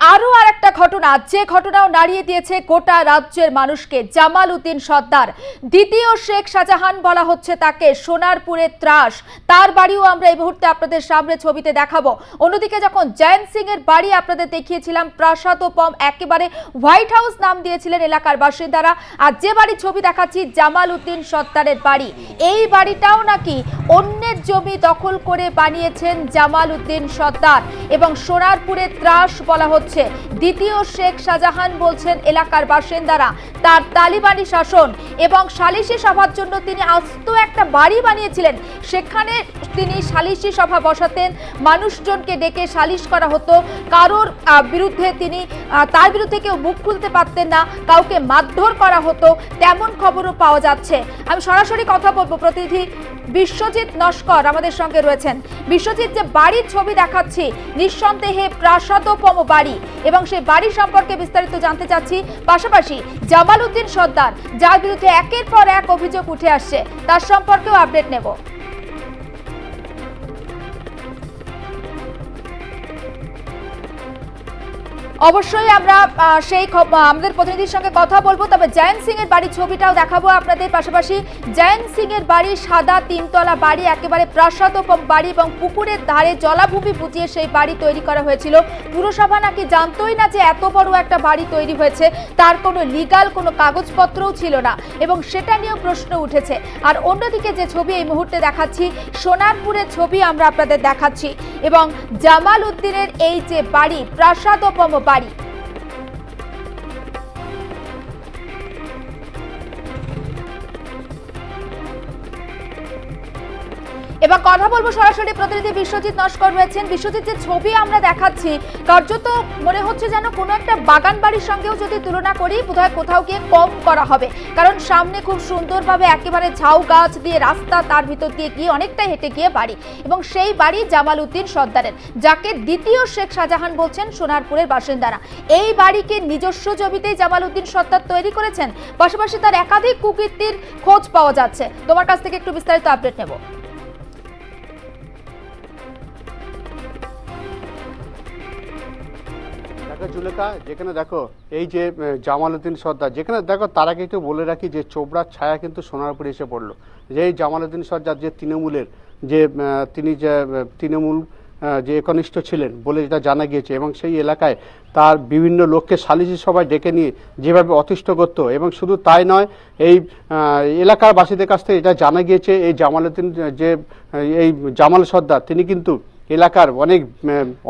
আরও আর একটা ঘটনা, যে ঘটনাও নাড়িয়ে দিয়েছে গোটা রাজ্যের মানুষকে জামাল উদ্দিন সর্দার। দ্বিতীয় শেখ শাহজাহান বলা হচ্ছে তাকে সোনারপুরের ত্রাস। তার বাড়িও আমরা এই মুহূর্তে আপনাদের সামনে ছবিতে দেখাবো। অন্যদিকে যখন জয়ন্ত সিং এর বাড়ি আপনাদের দেখিয়েছিলাম প্রাসাদোপম একেবারে হোয়াইট হাউস নাম দিয়েছিলেন এলাকার বাসিন্দারা। আর যে বাড়ির ছবি দেখাচ্ছি জামাল উদ্দিন সর্দারের বাড়ি। এই বাড়িটাও নাকি অন্যের জমি দখল করে বানিয়েছেন জামাল উদ্দিন সর্দার। এবং সোনারপুরের ত্রাস বলা হচ্ছে দ্বিতীয় শেখ শাহজাহান বলছেন, এলাকার বাসিন্দারা, তার তালিবানি শাসন এবং সালিশি সভার জন্য তিনি আস্ত একটা বাড়ি বানিয়েছিলেন। সেখানে তিনি সালিশি সভা বসাতেন। মানুষজনকে ডেকে সালিশ করা হতো। কারোর বিরুদ্ধে তিনি তার বিরুদ্ধে কেউ মুখ খুলতে পারতেন না। কাউকে মারধর করা হতো। তেমন খবরও পাওয়া যাচ্ছে। আমি সরাসরি কথা বলব, প্রতিনিধি বিশ্বজিৎ নস্কর আমাদের সঙ্গে রয়েছেন। বিশ্বজিৎ, যে বাড়ির ছবি দেখাচ্ছি, নিঃসন্দেহে প্রাসাদোপম বাড়ি। এবং সে বাড়ি সম্পর্কে বিস্তারিত জানতে চাচ্ছি। পাশাপাশি জামাল উদ্দিন সর্দার, যার বিরুদ্ধে একের পর এক অভিযোগ উঠে আসছে, তার সম্পর্কেও আপডেট নেব। অবশ্যই আমরা সেই আমাদের প্রতিনিধির সঙ্গে কথা বলব। তবে জয়ন্ত সিং এর বাড়ির ছবিটাও দেখাবো আপনাদের পাশাপাশি। জয়ন্ত সিং এর বাড়ি সাদা তিনতলা বাড়ি, একেবারে প্রাসাদোপম বাড়ি এবং পুকুরের ধারে জলাভূমি পুজিয়ে সেই বাড়ি তৈরি করা হয়েছিল। পুরসভা নাকি জানতোই না যে এত বড় একটা বাড়ি তৈরি হয়েছে, তার কোনো লিগাল কোনো কাগজপত্রও ছিল না এবং সেটা নিয়েও প্রশ্ন উঠেছে। আর অন্যদিকে যে ছবি এই মুহূর্তে দেখাচ্ছি, সোনারপুরের ছবি আমরা আপনাদের দেখাচ্ছি এবং জামাল উদ্দিনের এই যে বাড়ি প্রাসাদোপম বাড়ি। এবার কথা বলব সরাসরি প্রতিনিধি বিশ্বজিৎ নস্কর রয়েছেন। বিশ্বজিৎ, যে ছবি আমরা দেখাচ্ছি, কার্যত মনে হচ্ছে যেন কোনো একটা বাগান বাড়ির সঙ্গেও যদি তুলনা করি, বোধহয় কোথাও গিয়ে কম করা হবে। কারণ সামনে খুব সুন্দরভাবে একেবারে ঝাউ গাছ দিয়ে রাস্তা, তার ভিতর দিয়ে গিয়ে অনেকটা হেঁটে গিয়ে বাড়ি। এবং সেই বাড়ি জামাল উদ্দিন সর্দারের, যাকে দ্বিতীয় শেখ শাহজাহান বলছেন সোনারপুরের বাসিন্দারা। এই বাড়িকে নিজস্ব জমিতেই জামাল উদ্দিন সর্দার তৈরি করেছেন। পাশাপাশি তার একাধিক কুকীর্তির খোঁজ পাওয়া যাচ্ছে। তোমার কাছ থেকে একটু বিস্তারিত আপডেট নেব। দেখো জুলেখা যেখানে দেখো এই যে জামালউদ্দিন সর্দার, যেখানে দেখো তার একটু বলে রাখি যে চোপড়ার ছায়া কিন্তু সোনারপুরে এসে পড়ল। যে এই জামালউদ্দিন সর্দার যে তৃণমূলের, যে তিনি যে তৃণমূল যে একনিষ্ঠ ছিলেন বলে যেটা জানা গিয়েছে এবং সেই এলাকায় তার বিভিন্ন লোককে সালিসি সভায় ডেকে নিয়ে যেভাবে অতিষ্ঠ করত এবং শুধু তাই নয়, এই এলাকার বাসীদের কাছ থেকে এটা জানা গিয়েছে, এই জামালউদ্দিন যে এই জামাল সর্দার, তিনি কিন্তু এলাকার অনেক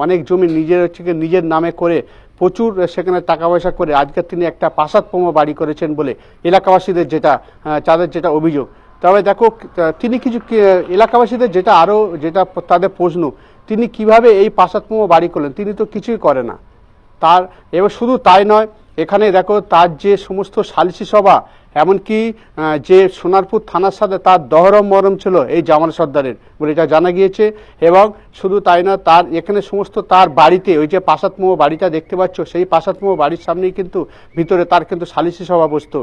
অনেক জমি নিজের হচ্ছে নিজের নামে করে প্রচুর সেখানে টাকা পয়সা করে আজকে তিনি একটা প্রাসাদপম বাড়ি করেছেন বলে এলাকাবাসীদের যেটা তাদের যেটা অভিযোগ। তবে দেখো তিনি কিছু এলাকাবাসীদের যেটা আরও যেটা তাদের প্রশ্ন, তিনি কীভাবে এই প্রাসাদপম বাড়ি করলেন? তিনি তো কিছুই করে না। তার, এবার শুধু তাই নয়, এখানে দেখো তার যে সমস্ত সালিসি সভা এমনকি যে সোনারপুর থানার সাথে তার দহরম মরম ছিল, এই জামাল সর্দারের, বলে এটা জানা গিয়েছে। এবং শুধু তাই না, তার এখানে সমস্ত তার বাড়িতে, ওই যে প্রাসাদমো বাড়িটা দেখতে পাচ্ছ, সেই প্রাসাদমো বাড়ির সামনেই কিন্তু, ভিতরে তার কিন্তু সালিসি সভা বসতো।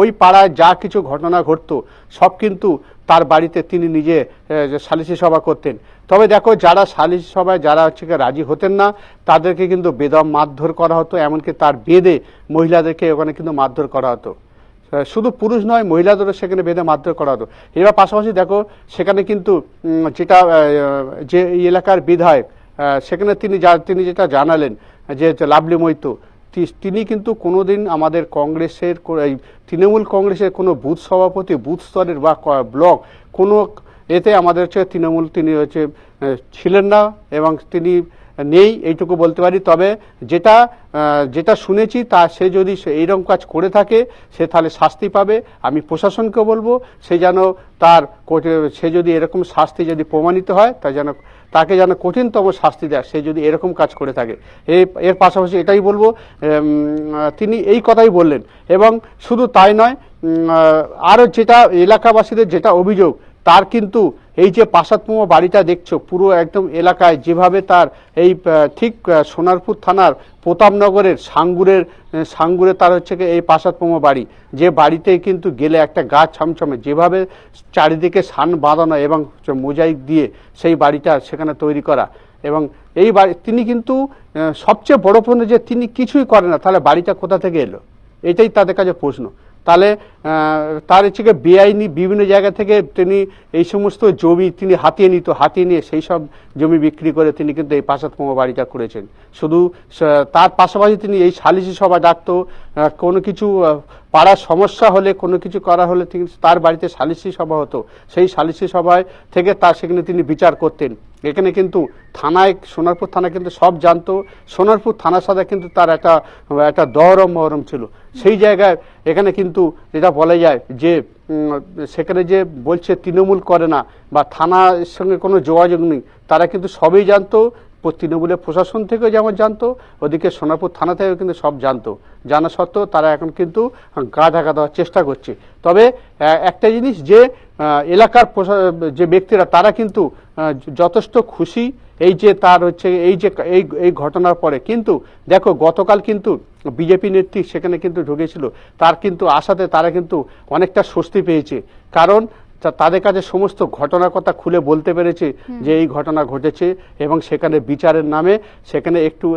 ওই পাড়ায় যা কিছু ঘটনা ঘটতো, সব কিন্তু তার বাড়িতে তিনি নিজে সালিসি সভা করতেন। তবে দেখো, যারা সালিসি সভায়, যারা হচ্ছে রাজি হতেন না, তাদেরকে কিন্তু বেদম মারধর করা হতো, এমনকি তার বেদে মহিলাদেরকে ওখানে কিন্তু মারধর করা হতো। শুধু পুরুষ নয়, মহিলাদেরও সেখানে বেঁধে মারধর করা হতো। এবার পাশাপাশি দেখো, সেখানে কিন্তু যেটা যে এলাকার বিধায়ক সেখানে তিনি যা, তিনি যেটা জানালেন, যে লাভলি মৈত্র, তি- তিনি কিন্তু কোনোদিন আমাদের কংগ্রেসের এই তৃণমূল কংগ্রেসের কোনো বুথ সভাপতি, বুথ স্তরের বা ব্লক, কোনো এতে আমাদের হচ্ছে তৃণমূল, তিনি হচ্ছে ছিলেন না এবং তিনি নেই, এইটুকু বলতে পারি। তবে যেটা যেটা শুনেছি তা সে যদি এইরকম কাজ করে থাকে, সে তাহলে শাস্তি পাবে। আমি প্রশাসনকে বলব, সে যেন তার সে যদি এরকম শাস্তি যদি প্রমাণিত হয়, তা যেন, তাকে যেন কঠিনতম শাস্তি দেয়, সে যদি এরকম কাজ করে থাকে। এর পাশাপাশি এটাই বলব তিনি এই কথাই বললেন। এবং শুধু তাই নয় আরও যেটা এলাকাবাসীদের যেটা অভিযোগ, তার কিন্তু এই যে প্রাসাদপুমা বাড়িটা দেখছ, পুরো একদম এলাকায় যেভাবে তার এই ঠিক সোনারপুর থানার প্রতাপনগরের সাঙ্গুরের সাঙ্গুরে তার হচ্ছে এই প্রাসাদপুমা বাড়ি। যে বাড়িতে কিন্তু গেলে একটা গাছ ছমছমে, যেভাবে চারিদিকে সান বাঁধানো এবং মোজাইক দিয়ে সেই বাড়িটা সেখানে তৈরি করা। এবং এই বাড়ি, তিনি কিন্তু সবচেয়ে বড় প্রশ্ন যে তিনি কিছুই করেন না, তাহলে বাড়িটা কোথা থেকে এলো? এটাই তাদের কাছে প্রশ্ন। তাহলে তার হচ্ছে বেআইনি বিভিন্ন জায়গা থেকে তিনি এই সমস্ত জমি তিনি হাতিয়ে নিত, হাতিয়ে নিয়ে সেই সব জমি বিক্রি করে তিনি কিন্তু এই পাশাতপম বাড়িটা করেছেন। শুধু তার পাশাপাশি তিনি এই সালিশি সভা ডাকতো কোনো কিছু পাড়ার সমস্যা হলে, কোনো কিছু করা হলে তার বাড়িতে সালিশি সভা হতো। সেই সালিশি সভায় থেকে তার সেখানে তিনি বিচার করতেন। এখানে কিন্তু থানায়, সোনারপুর থানা কিন্তু সব জানতো। সোনারপুর থানার সাথে কিন্তু তার একটা একটা দহরম মহরম ছিল। সেই জায়গায় এখানে কিন্তু যেটা বলা যায় যে সেখানে যে বলছে, তৃণমূল করে না বা থানার সঙ্গে কোনো যোগাযোগ নেই, তারা কিন্তু সবই জানতো। তৃণমূলের প্রশাসন থেকেও যেমন জানতো, ওদিকে সোনারপুর থানা থেকেও কিন্তু সব জানতো। জানা সত্ত্বেও তারা এখন কিন্তু গা ঢাকা দেওয়ার চেষ্টা করছে। তবে একটা জিনিস যে এলাকার যে ব্যক্তিরা, তারা কিন্তু যথেষ্ট খুশি। এই যে তার হচ্ছে, এই যে, এই এই ঘটনার পরে কিন্তু, দেখো, গতকাল কিন্তু বিজেপি নেত্রী সেখানে কিন্তু ঢুকেছিল। তার কিন্তু আশাতে তারা কিন্তু অনেকটা স্বস্তি পেয়েছে। কারণ তাদের কাছে সমস্ত ঘটনার কথা খুলে বলতে পেরেছে যে এই ঘটনা ঘটেছে এবং সেখানে বিচারের নামে সেখানে একটু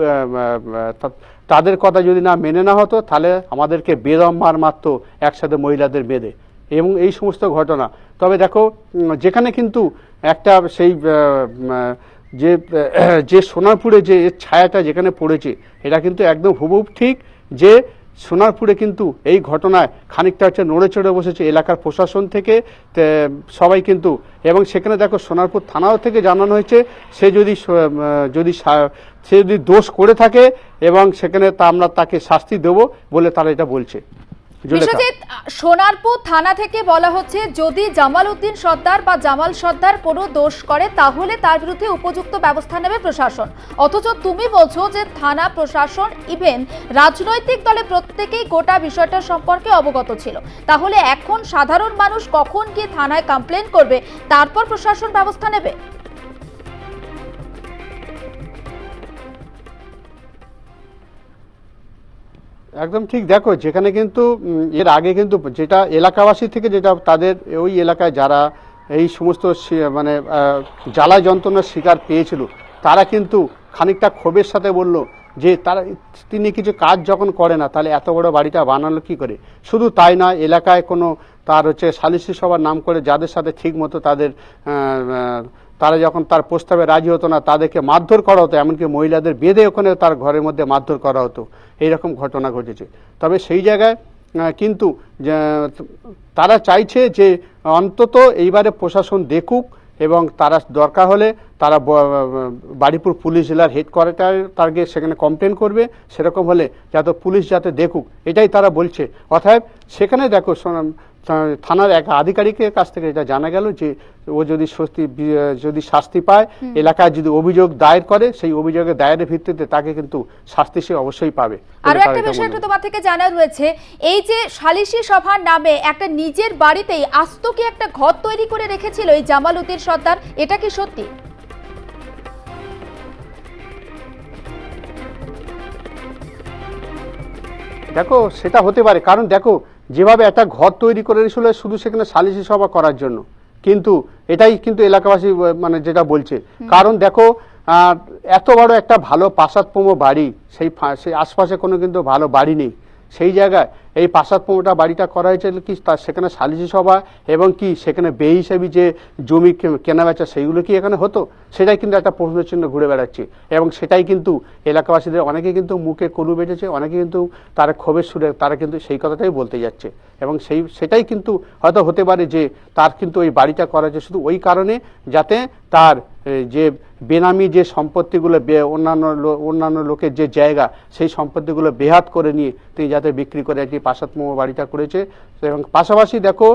তাদের কথা যদি না মেনে না হতো তাহলে আমাদেরকে বেদম মার মারতো একসাথে মহিলাদের বেঁধে এবং এই সমস্ত ঘটনা। তবে দেখো যেখানে কিন্তু একটা সেই যে যে সোনারপুরে যে এর ছায়াটা যেখানে পড়েছে এটা কিন্তু একদম হুবহুব ঠিক যে সোনারপুরে কিন্তু এই ঘটনায় খানিকটা হচ্ছে নড়ে চড়ে বসেছে এলাকার প্রশাসন থেকে সবাই কিন্তু এবং সেখানে দেখো সোনারপুর থানাও থেকে জানানো হয়েছে, সে যদি যদি সে যদি দোষ করে থাকে এবং সেখানে তা আমরা তাকে শাস্তি দেব বলে তারা এটা বলছে। বিশ্বজিৎ, সোনারপুর থানা থেকে বলা হচ্ছে, যদি জামাল উদ্দিন সর্দার বা জামাল সর্দার কোনো দোষ করে, তাহলে তার বিরুদ্ধে উপযুক্ত ব্যবস্থা নেবে প্রশাসন। অথচ তুমি বলছো যে থানা প্রশাসন ইভেন রাজনৈতিক দলে প্রত্যেকেই গোটা বিষয়টা সম্পর্কে অবগত ছিল। তাহলে এখন সাধারণ মানুষ কখন গিয়ে থানায় কমপ্লেন করবে? তারপর প্রশাসন ব্যবস্থা নেবে? একদম ঠিক। দেখো, যেখানে কিন্তু এর আগে কিন্তু যেটা এলাকাবাসী থেকে যেটা তাদের ওই এলাকায় যারা এই সমস্ত মানে জ্বালা যন্ত্রণার শিকার পেয়েছিল, তারা কিন্তু খানিকটা ক্ষোভের সাথে বলল যে তারা, তিনি কিছু কাজ যখন করে না, তাহলে এত বড় বাড়িটা বানালো কি করে? শুধু তাই না এলাকায় কোনো তার হচ্ছে সালিসি সভার নাম করে যাদের সাথে ঠিক মতো তাদের তারা যখন তার প্রস্তাবে রাজি হতো না, তাদেরকে মারধর করা হতো, এমনকি মহিলাদের বেঁধে ওখানে তার ঘরের মধ্যে মারধর করা হতো। এইরকম ঘটনা ঘটেছে। তবে সেই জায়গায় কিন্তু তারা চাইছে যে, অন্তত এইবারে প্রশাসন দেখুক এবং তারা দরকার হলে তারা বাড়িপুর পুলিশ জেলার হেডকোয়ার্টার তারকে সেখানে কমপ্লেন করবে, সেরকম হলে যাতে পুলিশ যাতে দেখুক। এটাই তারা বলছে। অতএব, সেখানে দেখো থানার এক আধিকারিকের কাছ থেকে এটা জানা গেল যে ও যদি বি- যদি শাস্তি পায় এলাকায় যদি অভিযোগ দায়ের করে সেই অভিযোগের দায়েরের ভিত্তিতে তাকে কিন্তু শাস্তি সে অবশ্যই পাবে আরও একটা বিষয় একটু তোমার থেকে জানা রয়েছে এই যে সালিশি সভার নামে একটা নিজের বাড়িতেই আস্ত কি একটা ঘর তৈরি করে রেখেছিল এই জামাল উদ্দিন সর্দার এটা কি সত্যি? দেখো সেটা হতে পারে। কারণ দেখো যেভাবে একটা ঘর তৈরি করে রেখেছিল শুধু সেখানে সালিশি সভা করার জন্য। কিন্তু এটাই কিন্তু এলাকাবাসী মানে যেটা বলছে। কারণ দেখো এত বড় একটা ভালো প্রাসাদপ্রম বাড়ি সেই সেই আশপাশে কোনো কিন্তু ভালো বাড়ি নেই। সেই জায়গায় এই প্রাসাদপমটা বাড়িটা করা হয়েছে কি তার সেখানে সালিসি সভা এবং কি সেখানে বে হিসাবে যে জমি কেনাবেচা সেইগুলো কি এখানে হতো? সেটাই কিন্তু একটা প্রশ্নচিহ্ন ঘুরে বেড়াচ্ছে। এবং সেটাই কিন্তু এলাকাবাসীদের অনেকে কিন্তু মুখে কলু বেঁধেছে, অনেকে কিন্তু তারা ক্ষোভের সুরে তারা কিন্তু সেই কথাটাই বলতে যাচ্ছে। এবং সেই, সেটাই কিন্তু হয়তো হতে পারে যে তার কিন্তু ওই বাড়িটা করা হয়েছে শুধু ওই কারণে যাতে তার যে বেনামি যে সম্পত্তিগুলো অন্যান্য অন্যান্য লোকের যে জায়গা, সেই সম্পত্তিগুলো বেহাত করে নিয়ে তিনি যাতে বিক্রি করে একটি প্রাসাদমো বাড়িটা করেছে। এবং পাশাপাশি দেখো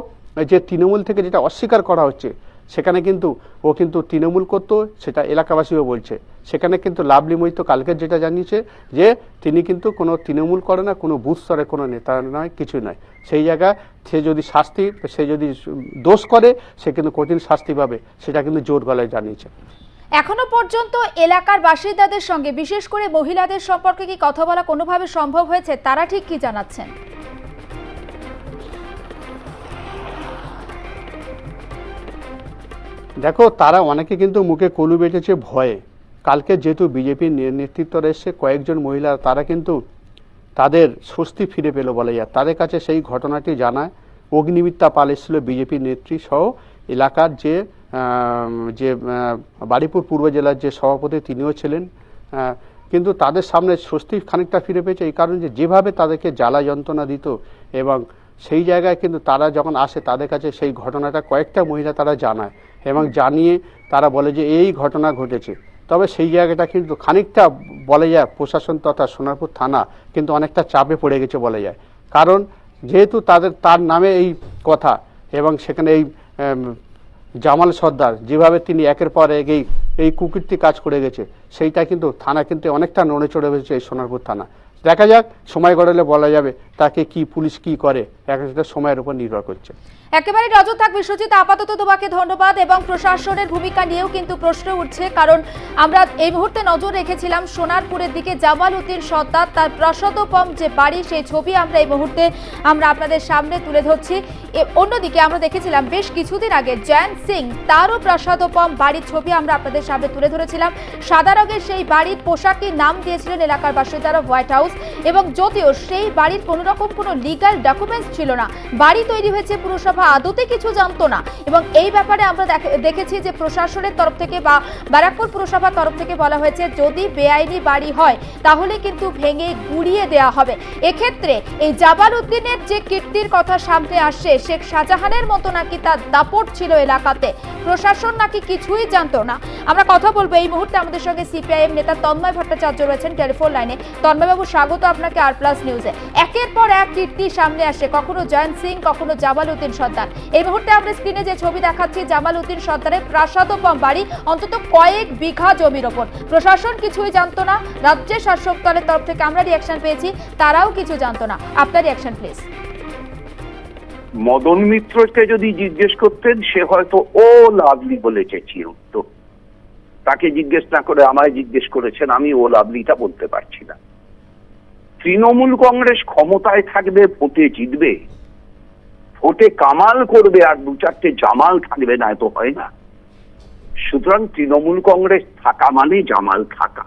যে তৃণমূল থেকে যেটা অস্বীকার করা হচ্ছে সেখানে কিন্তু ও কিন্তু তৃণমূল করতো, সেটা এলাকাবাসীও বলছে। সেখানে কিন্তু লাভলি মৈত্র কালকে যেটা জানিয়েছে যে, তিনি কিন্তু কোনো তৃণমূল করে না, কোনো বুথ স্তরে কোনো নেতা নয় কিছু নয়। সেই জায়গায় সে যদি শাস্তি, সে যদি দোষ করে, সে কিন্তু কঠিন শাস্তি পাবে, সেটা কিন্তু জোর গলায় জানিয়েছে। এখনও পর্যন্ত এলাকার বাসিন্দাদের সঙ্গে, বিশেষ করে মহিলাদের সম্পর্কে কি কথা বলা কোনোভাবে সম্ভব হয়েছে, তারা ঠিক কি জানাচ্ছেন? দেখো, তারা অনেকে কিন্তু মুখে কলু বেঁটেছে ভয়ে। কালকে যেহেতু বিজেপির নেতৃত্বরা এসছে, কয়েকজন মহিলা, তারা কিন্তু তাদের স্বস্তি ফিরে পেল বলা যায়। তাদের কাছে সেই ঘটনাটি জানায় অগ্নিমিত্রা পাল এসেছিল বিজেপির নেত্রী সহ এলাকার যে যে বারুইপুর পূর্ব জেলার যে সভাপতি, তিনিও ছিলেন। কিন্তু তাদের সামনে স্বস্তি খানিকটা ফিরে পেয়েছে এই কারণে যে, যেভাবে তাদেরকে জ্বালা যন্ত্রণা দিত এবং সেই জায়গায় কিন্তু তারা যখন আসে, তাদের কাছে সেই ঘটনাটা কয়েকটা মহিলা তারা জানায়। এবং জানিয়ে তারা বলে যে এই ঘটনা ঘটেছে। তবে সেই জায়গাটা কিন্তু খানিকটা বলা যায় প্রশাসন তথা সোনারপুর থানা কিন্তু অনেকটা চাপে পড়ে গেছে বলা যায়। কারণ যেহেতু তাদের, তার নামে এই কথা এবং সেখানে এই জামাল সর্দার যেভাবে তিনি একের পর এক এই এই কুকীর্তি কাজ করে গেছে, সেইটা কিন্তু থানা কিন্তু অনেকটা নড়ে চড়ে হয়েছে এই সোনারপুর থানা। দেখা যাক, সময় গড়ালে বলা যাবে তাকে কি পুলিশ কি করে। একটা সময়ের উপর নির্ভর করছে। একেবারে নজর থাক বিশ্বজিৎ, আপাতত তোমাকে ধন্যবাদ এবং প্রশাসনের ভূমিকা নিয়েও কিন্তু প্রশ্ন উঠছে, কারণ আমরা এই মুহূর্তে নজর রেখেছিলাম সোনারপুরের দিকে জামাল উদ্দিন সর্দার, তার প্রসাদোপম যে বাড়ি, সেই ছবি আমরা এই মুহূর্তে আমরা আপনাদের সামনে তুলে ধরছি। অন্যদিকে আমরা দেখেছিলাম বেশ কিছুদিন আগে জয়ন্ত সিং, তারও প্রসাদোপম বাড়ির ছবি আমরা আপনাদের সামনে তুলে ধরেছিলাম। সাদা রঙের সেই বাড়ির পোশাকটির নাম দিয়েছিলেন এলাকার বাসিন্দারা হোয়াইট হাউস এবং যদিও সেই বাড়ির কোনো রকম কোনো লিগাল ডকুমেন্টস ছিল না। বাড়ি তৈরি হয়েছে পুরসভা আদতে কিছু জানতো না। এবং এই ব্যাপারে আমরা দেখেছি যে প্রশাসনের তরফ থেকে বা ব্যারাকপুর পুরসভার তরফ থেকে বলা হয়েছে, যদি বেআইনি বাড়ি হয়, তাহলে কিন্তু ভেঙে গুড়িয়ে দেওয়া হবে। এক্ষেত্রে এই জাবাল উদ্দিনের যে কীর্তির কথা সামনে আসছে, শেখ শাহজাহানের মতো নাকি তার দাপট ছিল এলাকাতে, প্রশাসন নাকি কিছুই জানতো না। আমরা কথা বলব এই মুহূর্তে আমাদের সঙ্গে সিপিআইএম নেতা তন্ময় ভট্টাচার্য রয়েছেন টেলিফোন লাইনে। তন্ময়বাবু স্বাগত আপনাকে আর প্লাস নিউজে একের পর এক কীর্তি সামনে আসে। কখনো জয়ন্ত সিং, কখনো জামাল উদ্দিন সর্দার। এই মুহূর্তে আমরা স্ক্রিনে যে ছবি দেখাচ্ছি জামাল উদ্দিন সর্দারের প্রাসাদোপম বাড়ি, অন্তত কয়েক বিঘা জমির ওপর। প্রশাসন কিছুই জানতো না, রাজ্যের শাসক দলের তরফ থেকে আমরা রিয়াকশন পেয়েছি, তারাও কিছু জানতো না। আপনার রিয়াকশন প্লিজ মদন মিত্রকে যদি জিজ্ঞেস করতেন, সে হয়তো, ও লাভলি বলে চেঁচিয়ে উঠত। তাকে জিজ্ঞেস না করে আমায় জিজ্ঞেস করেছেন, আমি ও লাভলিটা বলতে পারছি না। তৃণমূল কংগ্রেস ক্ষমতায় থাকবে, ভোটে জিতবে। ভোটে কামাল করবে আর দু চারটে জামাল থাকবে, না এত হয় না। সুতরাং তৃণমূল কংগ্রেস থাকা মানে জামাল থাকা।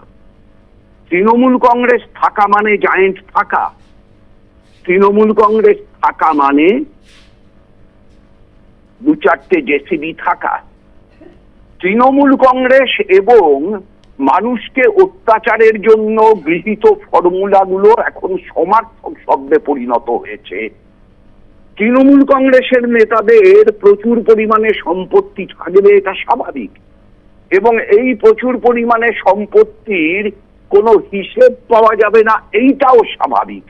তৃণমূল কংগ্রেস থাকা মানে জায়েন্ট থাকা। তৃণমূল কংগ্রেস থাকা মানে দু চারটে জেসিবি থাকা। তৃণমূল কংগ্রেস এবং মানুষকে অত্যাচারের জন্য গৃহীত ফর্মুলাগুলো এখন সমার্থক শব্দে পরিণত হয়েছে। তৃণমূল কংগ্রেসের নেতাদের প্রচুর পরিমাণে সম্পত্তি থাকবে, এটা স্বাভাবিক। এবং এই প্রচুর পরিমাণে সম্পত্তির কোনো হিসেব পাওয়া যাবে না, এইটাও স্বাভাবিক।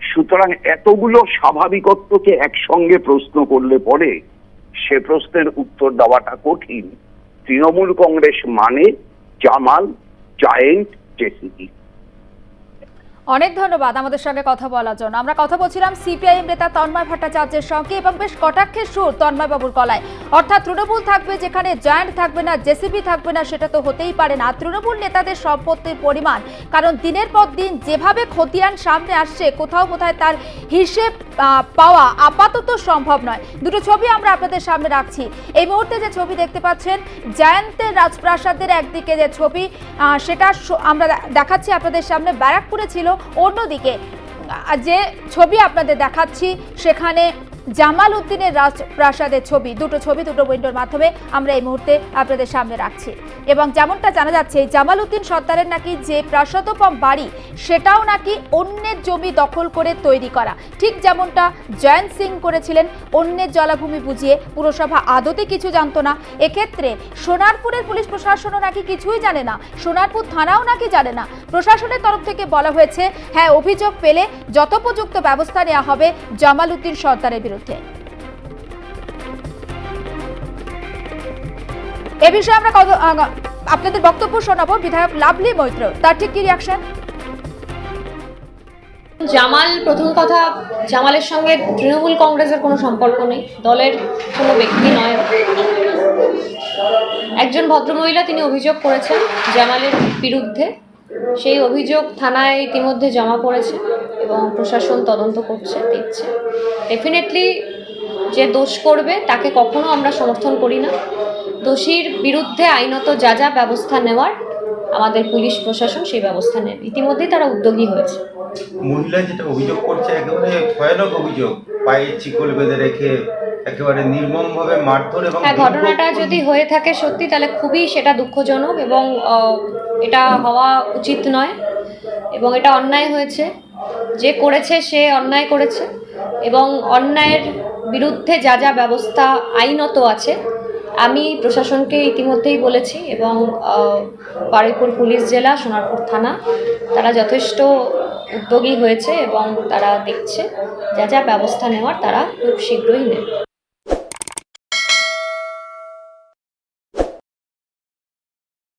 সুতরাং এতগুলো স্বাভাবিকত্বকে একসঙ্গে প্রশ্ন করলে পরে সে প্রশ্নের উত্তর দেওয়াটা কঠিন। তৃণমূল কংগ্রেস মানে জামাল জায়েন্ট জেসিবি অনেক ধন্যবাদ আমাদের সঙ্গে কথা বলার জন্য। আমরা কথা বলছিলাম সিপিআইএম নেতা তন্ময় ভট্টাচার্যের সঙ্গে এবং বেশ কটাক্ষের সুর তন্ময় বাবুর গলায়। অর্থাৎ তৃণমূল থাকবে যেখানে জয়েন্ট থাকবে না জেসিবি থাকবে না, সেটা তো হতেই পারে না। তৃণমূল নেতাদের সম্পত্তির পরিমাণ, কারণ দিনের পর দিন যেভাবে খতিয়ান সামনে আসছে, কোথাও কোথায় তার হিসেব পাওয়া আপাতত সম্ভব নয়। দুটো ছবি আমরা আপনাদের সামনে রাখছি। এই মুহূর্তে যে ছবি দেখতে পাচ্ছেন, জয়ন্তের রাজপ্রাসাদের একদিকে যে ছবি সেটা আমরা দেখাচ্ছি আপনাদের সামনে। ব্যারাকপুরে ছিল অন্যদিকে যে ছবি আপনাদের দেখাচ্ছি, সেখানে জামাল উদ্দিনের রাজপ্রাসাদের ছবি, দুটো ছবি, দুটো উইন্ডোর মাধ্যমে আমরা এই মুহূর্তে আপনাদের সামনে রাখছি। এবং যেমনটা জানা যাচ্ছে জামাল উদ্দিন সর্দারের নাকি যে প্রাসাদোপম বাড়ি, সেটাও নাকি অন্যের জমি দখল করে তৈরি করা। ঠিক যেমনটা জয়ন্ত সিং করেছিলেন, অন্যের জলাভূমি বুঝিয়ে পুরসভা আদতে কিছু জানতো না। এক্ষেত্রে সোনারপুরের পুলিশ প্রশাসনও নাকি কিছুই জানে না, সোনারপুর থানাও নাকি জানে না। প্রশাসনের তরফ থেকে বলা হয়েছে হ্যাঁ অভিযোগ পেলে যথোপযুক্ত ব্যবস্থা নেওয়া হবে জামাল উদ্দিন সর্দারের বিরুদ্ধে। এ বিষয়ে আমরা আপনাদের বক্তব্য শোনাবো বিধায়ক লাভলি মৈত্র। তার ঠিক কি রিয়াকশন জামাল, প্রথম কথা, জামালের সঙ্গে তৃণমূল কংগ্রেসের কোনো সম্পর্ক নেই, দলের কোনো ব্যক্তি নয়। একজন ভদ্রমহিলা, তিনি অভিযোগ করেছেন জামালের বিরুদ্ধে। সেই অভিযোগ থানায় ইতিমধ্যে জমা পড়েছে এবং প্রশাসন তদন্ত করছে, দেখছে। ডেফিনেটলি যে দোষ করবে তাকে কখনো আমরা সমর্থন করি না। দোষীর বিরুদ্ধে আইনত যা যা ব্যবস্থা নেওয়ার আমাদের পুলিশ প্রশাসন সেই ব্যবস্থা নেবে ইতিমধ্যেই তারা উদ্যোগী হয়েছে। মহিলা যেটা অভিযোগ করছে, একেবারে ভয়ানক অভিযোগ। পায়ে চিকল বেঁধে রেখে একেবারে নির্মমভাবে মারধর এবং হ্যাঁ ঘটনাটা যদি হয়ে থাকে সত্যি তাহলে খুবই সেটা দুঃখজনক এবং এটা হওয়া উচিত নয় এবং এটা অন্যায় হয়েছে। যে করেছে সে অন্যায় করেছে এবং অন্যায়ের বিরুদ্ধে যা যা ব্যবস্থা আইনত আছে আমি প্রশাসনকে ইতিমধ্যেই বলেছি এবং বারুইপুর পুলিশ জেলা সোনারপুর থানা তারা যথেষ্ট উদ্যোগী হয়েছে এবং তারা দেখছে যা যা ব্যবস্থা নেওয়ার তারা খুব শীঘ্রই নেবে।